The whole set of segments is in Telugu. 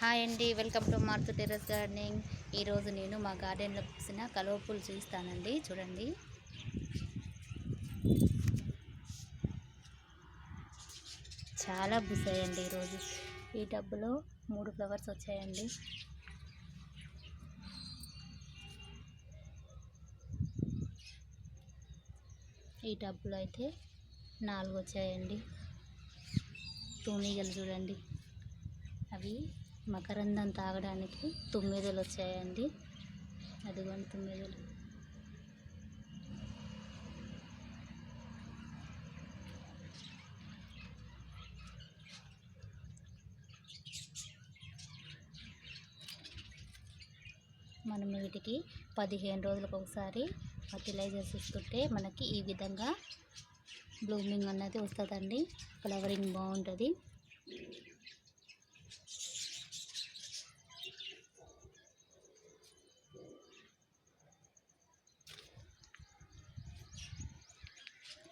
హాయ్ అండి వెల్కమ్ టు మార్తు టెర్రస్ గార్డెనింగ్. ఈరోజు నేను మా గార్డెన్లో పూసిన కలువ పూలు చూపిస్తానండి చూడండి. చాలా పూసాయండి ఈరోజు ఈ టబ్బులో మూడు ఫ్లవర్స్ వచ్చాయండి. ఈ టబ్బులో అయితే నాలుగు వచ్చాయండి. తూనీగలు చూడండి. అవి మకరందం తాగడానికి తుమ్మెదలు వచ్చాయండి అదిగోండి తుమ్మెదలు. మనం వీటికి పదిహేను రోజులకు ఒకసారి ఫర్టిలైజర్స్ ఇస్తుంటే మనకి ఈ విధంగా బ్లూమింగ్ అన్నది వస్తుందండి. ఫ్లవరింగ్ బాగుంటుంది.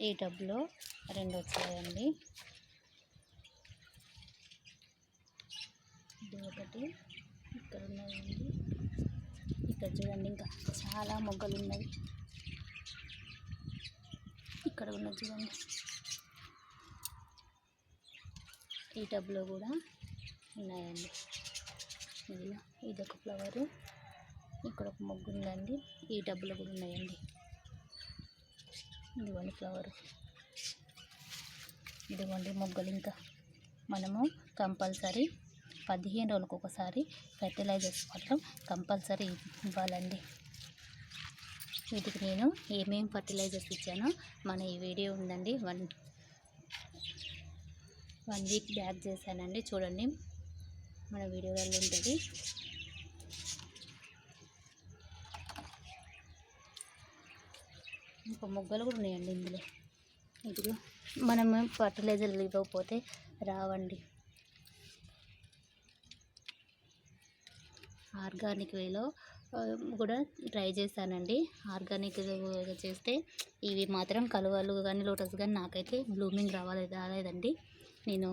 ఈ టబ్లో రెండు వచ్చాయండి. ఇది ఒకటి ఇక్కడ ఉన్నాయండి. ఇక్కడ చూడండి ఇంకా చాలా మొగ్గలు ఉన్నాయి. ఇక్కడ ఉన్న చూడండి. ఈ టబ్లో కూడా ఉన్నాయండి. ఇది ఒక ఫ్లవరు ఇక్కడ ఒక మొగ్గు ఉందండి. ఈ టబ్లో కూడా ఉన్నాయండి. ఇదిగోండి ఫ్లవర్ ఇదిగోండి మొగ్గలు ఇంకా. మనము కంపల్సరీ పదిహేను రోజులకు ఒకసారి ఫెర్టిలైజర్స్ మాత్రం కంపల్సరీ ఇవ్వాలండి. వీటికి నేను ఏమేం ఫర్టిలైజర్స్ ఇచ్చానో మన ఈ వీడియో ఉందండి. వన్ వన్ వీక్ బ్యాక్ చేశానండి. చూడండి. మన వీడియోలలో ఉంటుంది. ఇంకా మొగ్గలు కూడా ఉన్నాయండి ఇందులో. ఇదిగో మనం ఫర్టిలైజర్ ఇవ్వకపోతే రావండి. ఆర్గానిక్ వేలో కూడా ట్రై చేశానండి. ఆర్గానిక్ చేస్తే ఇవి మాత్రం కలువలు కానీ లోటస్ కానీ నాకైతే బ్లూమింగ్ రావాలి రాలేదండి. నేను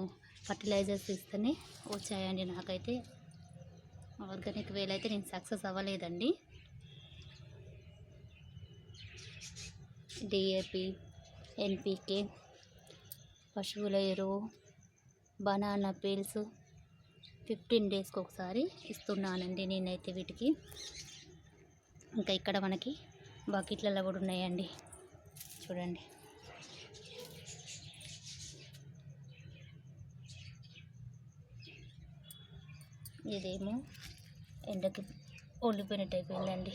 ఫర్టిలైజర్స్ ఇస్తేనే వచ్చాయండి నాకైతే. ఆర్గానిక్ వేలో అయితే నేను సక్సెస్ అవ్వలేదండి. డిఏపి ఎన్పికే పశువుల ఎరువు బనానా పీల్స్ ఫిఫ్టీన్ డేస్కి ఒకసారి ఇస్తున్నానండి నేనైతే వీటికి. ఇంకా ఇక్కడ మనకి బకెట్లలో కూడా ఉన్నాయండి. చూడండి. ఇదేమో ఎండకి ఒళ్ళిపోయినట్టు అయిపోయిందండి.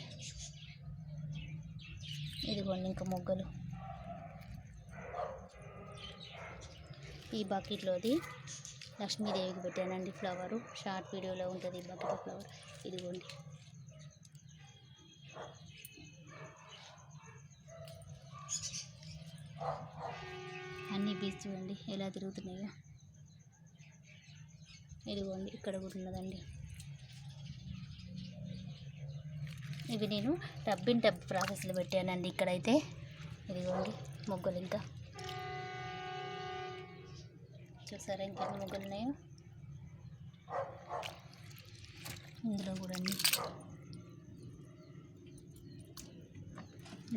ఇదిగోండి ఇంకా మొగ్గలు. ఈ బకెట్లోది లక్ష్మీదేవికి పెట్టానండి ఫ్లవరు. షార్ట్ వీడియోలో ఉంటుంది ఈ బకెట్ ఫ్లవర్. ఇదిగోండి. అన్ని బీచ్ చూడండి ఎలా తిరుగుతున్నాయో. ఇదిగోండి ఇక్కడ కూడా ఉన్నదండి. ఇవి నేను టబ్ ఇన్ టబ్ ప్రాసెస్లో పెట్టానండి ఇక్కడైతే. ఇదిగోండి మొగ్గలు ఇంకా. చూసారా ఇంకెన్ని మొగ్గలు ఉన్నాయో? ఇందులో కూడా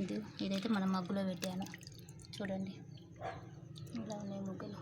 ఇది ఇదైతే మనం మగ్గులో పెట్టాను. చూడండి. ఇలా ఉన్నాయి మొగ్గలు.